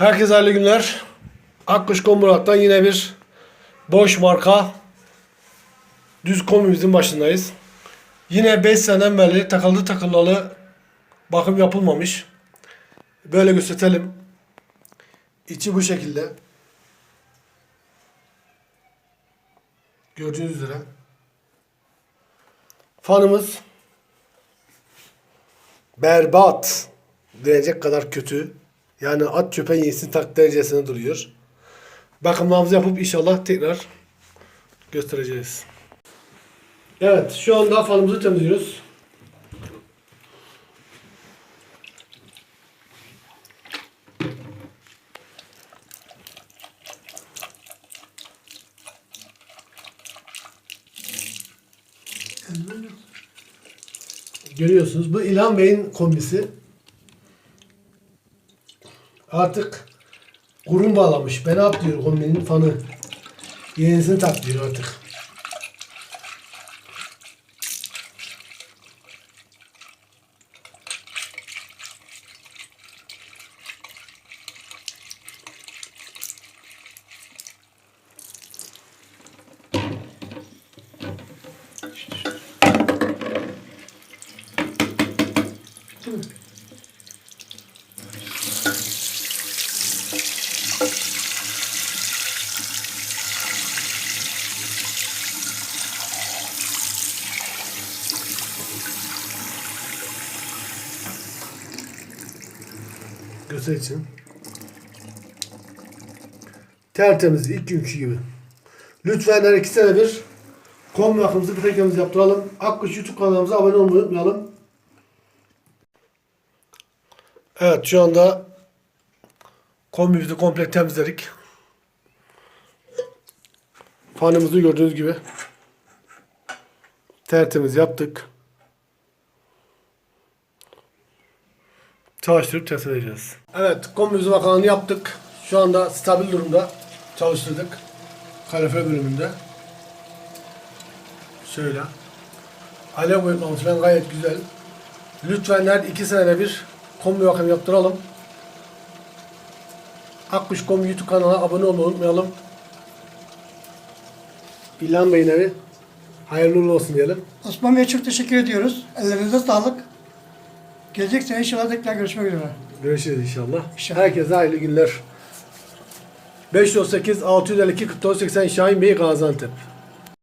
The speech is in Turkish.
Herkese hayırlı günler. Akkuş Komburat'tan yine bir boş marka düz kombimizin başındayız. Yine 5 seneden beri takıldı takıllalı bakım yapılmamış. Böyle gösterelim. İçi bu şekilde. Gördüğünüz üzere. Fanımız berbat denecek kadar kötü. Yani at çöpe yesin tak derecesine duruyor. Bakımlarımızı yapıp inşallah tekrar göstereceğiz. Evet şu anda fanımızı temizliyoruz. Görüyorsunuz bu İlhan Bey'in kombisi. Artık kurum bağlamış. Ben yap diyor kombinin fanı. Yenisini tak diyor artık. Göster için. Tertemiz ilk günkü gibi. Lütfen her iki sene bir kombi bakımımızı bir tekemiz yaptıralım. Akkuş YouTube kanalımıza abone olmayı unutmayalım. Evet şu anda kombimizi komple temizledik. Fanımızı gördüğünüz gibi tertemiz yaptık. Çalıştırıp test edeceğiz. Evet kombimizi bakanını yaptık. Şu anda stabil durumda çalıştırdık. Kalorifer bölümünde. Şöyle. Alev boyutlaması falan gayet güzel. Lütfen her iki senede bir kombi bakım yaptıralım. Akkuş Kombi YouTube kanalına abone olmayı unutmayalım. İlhan Bey'in evi hayırlı uğurlu olsun diyelim. Osman Bey'e çok teşekkür ediyoruz. Ellerinize sağlık. Gelecek sene inşallah tekrar görüşmek üzere. Görüşürüz inşallah. İnşallah. Herkese hayırlı günler. 508 652 44 80 Şahin Bey Gaziantep.